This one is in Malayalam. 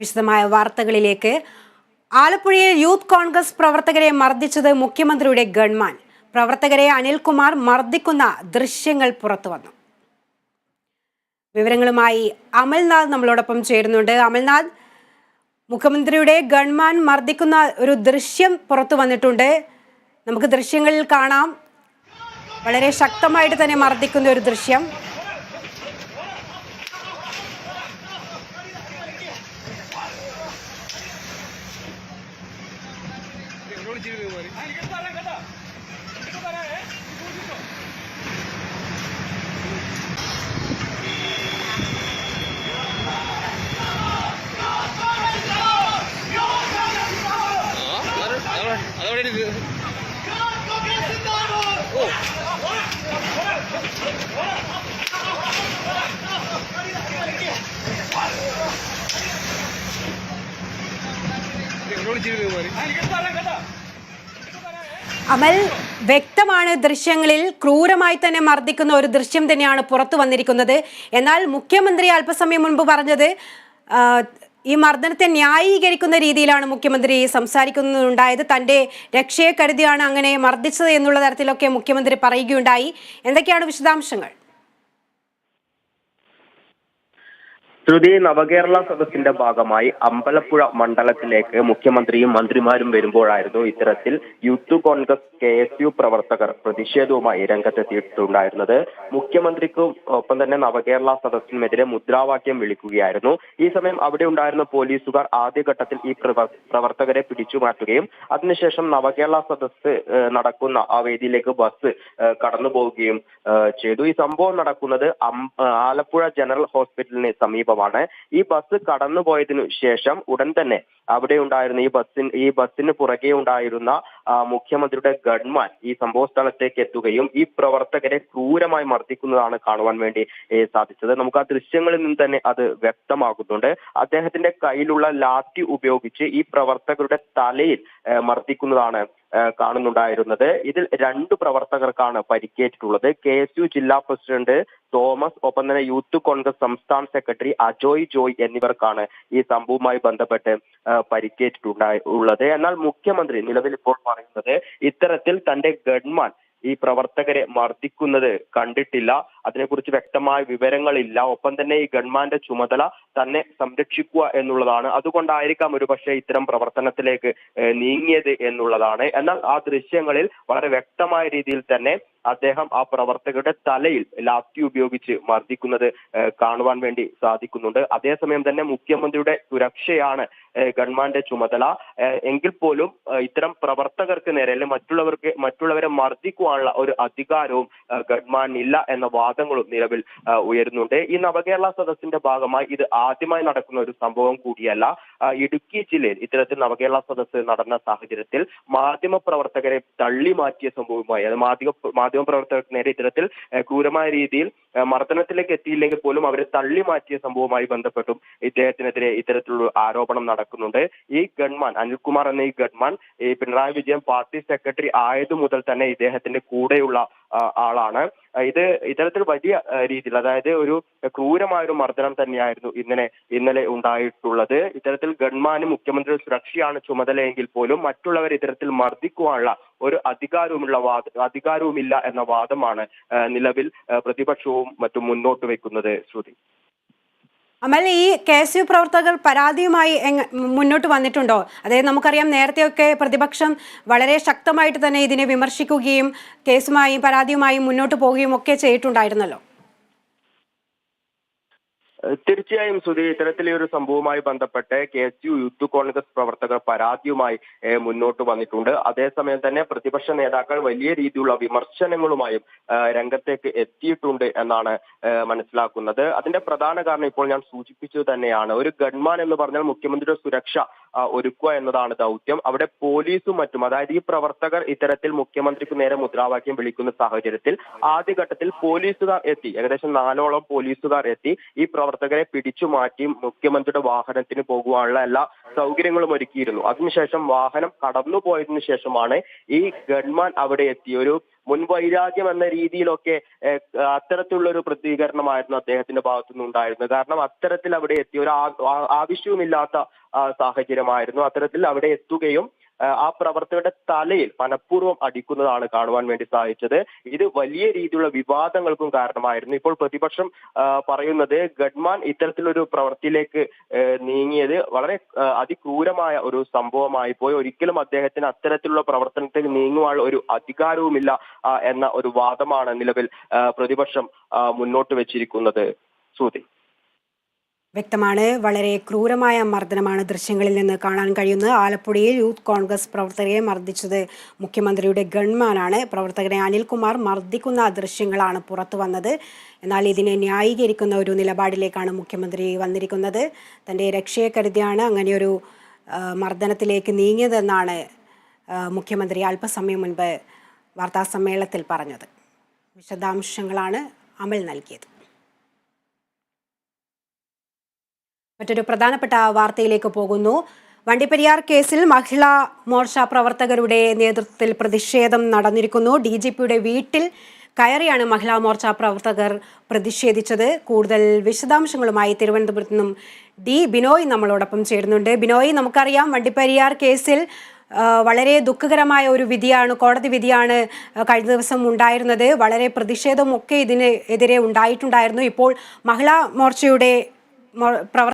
വിശദമായ വാർത്തകളിലേക്ക്. ആലപ്പുഴയിൽ യൂത്ത് കോൺഗ്രസ് പ്രവർത്തകരെ മർദ്ദിച്ചത് മുഖ്യമന്ത്രിയുടെ ഗൺമാൻ. പ്രവർത്തകരെ അനിൽകുമാർ മർദ്ദിക്കുന്ന ദൃശ്യങ്ങൾ പുറത്തു വന്നു വിവരങ്ങളുമായി അമൽനാഥ് നമ്മളോടൊപ്പം ചേരുന്നുണ്ട്. അമൽനാഥ് മുഖ്യമന്ത്രിയുടെ ഗൺമാൻ മർദ്ദിക്കുന്ന ഒരു ദൃശ്യം പുറത്തു വന്നിട്ടുണ്ട്. നമുക്ക് ദൃശ്യങ്ങളിൽ കാണാം. വളരെ ശക്തമായിട്ട് തന്നെ മർദ്ദിക്കുന്ന ഒരു ദൃശ്യം. അതവിടെ ഇത് എന്നോട് ചെയ്ത് മാറി അമൽ വ്യക്തമാണ് ദൃശ്യങ്ങളിൽ ക്രൂരമായി തന്നെ മർദ്ദിക്കുന്ന ഒരു ദൃശ്യം തന്നെയാണ് പുറത്തു വന്നിരിക്കുന്നത്. എന്നാൽ മുഖ്യമന്ത്രി അല്പസമയം മുൻപ് പറഞ്ഞത് ഈ മർദ്ദനത്തെ ന്യായീകരിക്കുന്ന രീതിയിലാണ് മുഖ്യമന്ത്രി സംസാരിക്കുന്നുണ്ടായത് തന്റെ രക്ഷയെ കരുതിയാണ് അങ്ങനെ മർദ്ദിച്ചത് എന്നുള്ള തരത്തിലൊക്കെ മുഖ്യമന്ത്രി പറയുകയുണ്ടായി. എന്തൊക്കെയാണ് വിശദാംശങ്ങൾ? ശ്രുതി നവകേരള സദസ്സിന്റെ ഭാഗമായി അമ്പലപ്പുഴ മണ്ഡലത്തിലേക്ക് മുഖ്യമന്ത്രിയും മന്ത്രിമാരും വരുമ്പോഴായിരുന്നു ഇത്തരത്തിൽ Youth Congress K S U പ്രവർത്തകർ പ്രതിഷേധവുമായി രംഗത്തെത്തിയിട്ടുണ്ടായിരുന്നത്. മുഖ്യമന്ത്രിക്കും ഒപ്പം തന്നെ നവകേരള സദസ്സിനുമെതിരെ മുദ്രാവാക്യം വിളിക്കുകയായിരുന്നു. ഈ സമയം അവിടെ ഉണ്ടായിരുന്ന പോലീസുകാർ ആദ്യഘട്ടത്തിൽ ഈ പ്രവർത്തകരെ പിടിച്ചു മാറ്റുകയും അതിനുശേഷം നവകേരള സദസ്സ് നടക്കുന്ന ആ വേദിയിലേക്ക് ബസ് കടന്നു പോവുകയും ചെയ്തു. ഈ സംഭവം നടക്കുന്നത് ആലപ്പുഴ ജനറൽ ഹോസ്പിറ്റലിന് സമീപമാണ് ഈ ബസ് കടന്നുപോയതിനു ശേഷം ഉടൻ തന്നെ അവിടെ ഉണ്ടായിരുന്ന ഈ ബസ്സിന് ഈ ബസ്സിന് പുറകെ ഉണ്ടായിരുന്ന മുഖ്യമന്ത്രിയുടെ ഗൺമാൻ ഈ സംഭവ സ്ഥലത്തേക്ക് എത്തുകയും ഈ പ്രവർത്തകരെ ക്രൂരമായി മർദ്ദിക്കുന്നതാണ് കാണുവാൻ വേണ്ടി സാധിച്ചത്. നമുക്ക് ആ ദൃശ്യങ്ങളിൽ നിന്ന് തന്നെ അത് വ്യക്തമാകുന്നുണ്ട്. അദ്ദേഹത്തിന്റെ കയ്യിലുള്ള ലാത്തി ഉപയോഗിച്ച് ഈ പ്രവർത്തകരുടെ തലയിൽ മർദ്ദിക്കുന്നതാണ് കാണുന്നുണ്ടായിരുന്നത്. ഇതിൽ രണ്ട് പ്രവർത്തകർക്കാണ് പരിക്കേറ്റിട്ടുള്ളത്. കെ എസ് യു ജില്ലാ പ്രസിഡന്റ് തോമസ് ഒപ്പം തന്നെ യൂത്ത് കോൺഗ്രസ് സംസ്ഥാന സെക്രട്ടറി അജോയ് ജോയ് എന്നിവർക്കാണ് ഈ സംഭവവുമായി ബന്ധപ്പെട്ട് പരിക്കേറ്റിട്ടുണ്ടായി ഉള്ളത്. എന്നാൽ മുഖ്യമന്ത്രി നിലവിൽ ഇപ്പോൾ പറയുന്നത് ഇത്തരത്തിൽ തന്റെ ഗൺമാൻ ഈ പ്രവർത്തകരെ മർദ്ദിക്കുന്നത് കണ്ടിട്ടില്ല. അതിനെക്കുറിച്ച് വ്യക്തമായ വിവരങ്ങളില്ല. ഒപ്പം തന്നെ ഈ ഗൺമാന്റെ ചുമതല തന്നെ സംരക്ഷിക്കുക എന്നുള്ളതാണ്. അതുകൊണ്ടായിരിക്കാം ഒരു പക്ഷേ ഇത്തരം പ്രവർത്തനത്തിലേക്ക് നീങ്ങിയത് എന്നുള്ളതാണ്. എന്നാൽ ആ ദൃശ്യങ്ങളിൽ വളരെ വ്യക്തമായ രീതിയിൽ തന്നെ അദ്ദേഹം ആ പ്രവർത്തകരുടെ തലയിൽ ലാത്തി ഉപയോഗിച്ച് മർദ്ദിക്കുന്നത് കാണുവാൻ വേണ്ടി സാധിക്കുന്നുണ്ട്. അതേസമയം തന്നെ മുഖ്യമന്ത്രിയുടെ സുരക്ഷയാണ് ഗവൺമെന്റ് ചുമതല. എങ്കിൽ പോലും ഇത്തരം പ്രവർത്തകർക്ക് നേരെ അല്ലെങ്കിൽ മറ്റുള്ളവർക്ക് മറ്റുള്ളവരെ മർദ്ദിക്കുവാനുള്ള ഒരു അധികാരവും ഗവൺമെന്റിനില്ല എന്ന വാദങ്ങളും നിലവിൽ ഉയരുന്നുണ്ട്. ഈ നവകേരള സദസ്സിന്റെ ഭാഗമായി ഇത് ആദ്യമായി നടക്കുന്ന ഒരു സംഭവം കൂടിയല്ല. ഇടുക്കി ജില്ലയിൽ ഇത്തരത്തിൽ നവകേരള സദസ്സ് നടന്ന സാഹചര്യത്തിൽ മാധ്യമ പ്രവർത്തകരെ തള്ളി മാറ്റിയ സംഭവവുമായി അത് മാധ്യമ മാധ്യമ പ്രവർത്തകർക്ക് നേരെ ഇത്തരത്തിൽ ക്രൂരമായ രീതിയിൽ മർദ്ദനത്തിലേക്ക് എത്തിയില്ലെങ്കിൽ പോലും അവരെ തള്ളി മാറ്റിയ സംഭവവുമായി ബന്ധപ്പെട്ടും ഇദ്ദേഹത്തിനെതിരെ ഇത്തരത്തിലുള്ള ആരോപണം നടക്കുന്നുണ്ട്. ഈ ഗൺമാൻ അനിൽകുമാർ എന്ന ഈ ഗൺമാൻ ഈ പിണറായി വിജയൻ പാർട്ടി സെക്രട്ടറി ആയതു മുതൽ തന്നെ ഇദ്ദേഹത്തിന്റെ കൂടെയുള്ള ആളാണ്. ഇത് ഇത്തരത്തിൽ വലിയ രീതിയിൽ അതായത് ഒരു ക്രൂരമായ ഒരു മർദ്ദനം തന്നെയായിരുന്നു ഇന്നലെ ഇന്നലെ ഉണ്ടായിട്ടുള്ളത്. ഇത്തരത്തിൽ ഗൺമാന് മുഖ്യമന്ത്രിയുടെ സുരക്ഷയാണ് ചുമതലയെങ്കിൽ പോലും മറ്റുള്ളവർ ഇത്തരത്തിൽ മർദ്ദിക്കുവാനുള്ള ഒരു അധികാരവുമുള്ള വാദ അധികാരവുമില്ല എന്ന വാദമാണ് നിലവിൽ പ്രതിപക്ഷവും മറ്റും മുന്നോട്ട് വെക്കുന്നത് ശ്രുതി. അമൽ ഈ കെ എസ് യു പ്രവർത്തകർ പരാതിയുമായി മുന്നോട്ട് വന്നിട്ടുണ്ടോ? അതായത് നമുക്കറിയാം നേരത്തെയൊക്കെ പ്രതിപക്ഷം വളരെ ശക്തമായിട്ട് തന്നെ ഇതിനെ വിമർശിക്കുകയും കേസുമായും പരാതിയുമായും മുന്നോട്ട് പോവുകയും ഒക്കെ ചെയ്തിട്ടുണ്ടായിരുന്നല്ലോ. തീർച്ചയായും സുധി ഇത്തരത്തിലെ ഒരു സംഭവവുമായി ബന്ധപ്പെട്ട് K S U Youth Congress പ്രവർത്തകർ പരാതിയുമായി മുന്നോട്ട് വന്നിട്ടുണ്ട്. അതേസമയം തന്നെ പ്രതിപക്ഷ നേതാക്കൾ വലിയ രീതിയിലുള്ള വിമർശനങ്ങളുമായും രംഗത്തേക്ക് എത്തിയിട്ടുണ്ട് എന്നാണ് മനസ്സിലാക്കുന്നത്. അതിന്റെ പ്രധാന കാരണം ഇപ്പോൾ ഞാൻ സൂചിപ്പിച്ചത് തന്നെയാണ്. ഒരു ഗൺമാൻ എന്ന് പറഞ്ഞാൽ മുഖ്യമന്ത്രിയുടെ സുരക്ഷ ഒരുക്കുക എന്നതാണ് ദൗത്യം. അവിടെ പോലീസും മറ്റും അതായത് ഈ പ്രവർത്തകർ ഇത്തരത്തിൽ മുഖ്യമന്ത്രിക്ക് നേരെ മുദ്രാവാക്യം വിളിക്കുന്ന സാഹചര്യത്തിൽ ആദ്യഘട്ടത്തിൽ പോലീസുകാർ എത്തി. ഏകദേശം നാലോളം പോലീസുകാർ എത്തി. ഈ പ്രവർത്തകരെ പിടിച്ചു മാറ്റി മുഖ്യമന്ത്രിയുടെ വാഹനത്തിന് പോകുവാനുള്ള എല്ലാ സൗകര്യങ്ങളും ഒരുക്കിയിരുന്നു. അതിനുശേഷം വാഹനം കടന്നു പോയതിനു ശേഷമാണ് ഈ ഗൺമാൻ അവിടെ എത്തി. ഒരു മുൻവൈരാഗ്യം എന്ന രീതിയിലൊക്കെ അത്തരത്തിലുള്ള ഒരു പ്രതികരണമായിരുന്നു അദ്ദേഹത്തിന്റെ ഭാഗത്തുനിന്ന് ഉണ്ടായിരുന്നത്. കാരണം അത്തരത്തിൽ അവിടെ എത്തിയ ഒരു ആവശ്യവുമില്ലാത്ത സാഹചര്യമായിരുന്നു. അത്തരത്തിൽ അവിടെ എത്തുകയും ആ, പ്രവർത്തകരുടെ തലയിൽ മനഃപൂർവം അടിക്കുന്നതാണ് കാണുവാൻ വേണ്ടി സാധിച്ചത്. ഇത് വലിയ രീതിയിലുള്ള വിവാദങ്ങൾക്കും കാരണമായിരുന്നു. ഇപ്പോൾ പ്രതിപക്ഷം പറയുന്നത് ഗഡ്മാൻ ഇത്തരത്തിലൊരു പ്രവൃത്തിയിലേക്ക് ഏ, നീങ്ങിയത് വളരെ അതിക്രൂരമായ ഒരു സംഭവമായി പോയി. ഒരിക്കലും അദ്ദേഹത്തിന് അത്തരത്തിലുള്ള പ്രവർത്തനത്തിൽ നീങ്ങുവാനുള്ള ഒരു അധികാരവുമില്ല എന്ന ഒരു വാദമാണ് നിലവിൽ പ്രതിപക്ഷം മുന്നോട്ട് വെച്ചിരിക്കുന്നത്. സൂതി വ്യക്തമാണ്. വളരെ ക്രൂരമായ മർദ്ദനമാണ് ദൃശ്യങ്ങളിൽ നിന്ന് കാണാൻ കഴിയുന്നത്. ആലപ്പുഴയിൽ യൂത്ത് കോൺഗ്രസ് പ്രവർത്തകരെ മർദ്ദിച്ചത് മുഖ്യമന്ത്രിയുടെ ഗൺമാനാണ്. പ്രവർത്തകനെ അനിൽകുമാർ മർദ്ദിക്കുന്ന ദൃശ്യങ്ങളാണ് പുറത്തു വന്നത്. എന്നാൽ ഇതിനെ ന്യായീകരിക്കുന്ന ഒരു നിലപാടിലേക്കാണ് മുഖ്യമന്ത്രി വന്നിരിക്കുന്നത്. തന്റെ രക്ഷയെ കരുതിയാണ് അങ്ങനെയൊരു മർദ്ദനത്തിലേക്ക് നീങ്ങിയതെന്നാണ് മുഖ്യമന്ത്രി അല്പസമയം മുൻപ് വാർത്താസമ്മേളനത്തിൽ പറഞ്ഞത്. വിശദാംശങ്ങളാണ് അമൽ നൽകിയത്. മറ്റൊരു പ്രധാനപ്പെട്ട വാർത്തയിലേക്ക് പോകുന്നു. വണ്ടിപ്പെരിയാർ കേസിൽ മഹിളാ മോർച്ച പ്രവർത്തകരുടെ നേതൃത്വത്തിൽ പ്രതിഷേധം നടന്നിരിക്കുന്നു. ഡി ജി പിയുടെ വീട്ടിൽ കയറിയാണ് മഹിളാ മോർച്ച പ്രവർത്തകർ പ്രതിഷേധിച്ചത്. കൂടുതൽ വിശദാംശങ്ങളുമായി തിരുവനന്തപുരത്ത് നിന്നും ഡി ബിനോയ് നമ്മളോടൊപ്പം ചേരുന്നുണ്ട്. ബിനോയ് നമുക്കറിയാം വണ്ടിപ്പെരിയാർ കേസിൽ വളരെ ദുഃഖകരമായ ഒരു വിധിയാണ് കോടതി വിധിയാണ് കഴിഞ്ഞ ദിവസം ഉണ്ടായിരുന്നത്. വളരെ പ്രതിഷേധമൊക്കെ ഇതിന് എതിരെ ഉണ്ടായിട്ടുണ്ടായിരുന്നു. ഇപ്പോൾ മഹിളാ മോർച്ചയുടെ പ്രവർ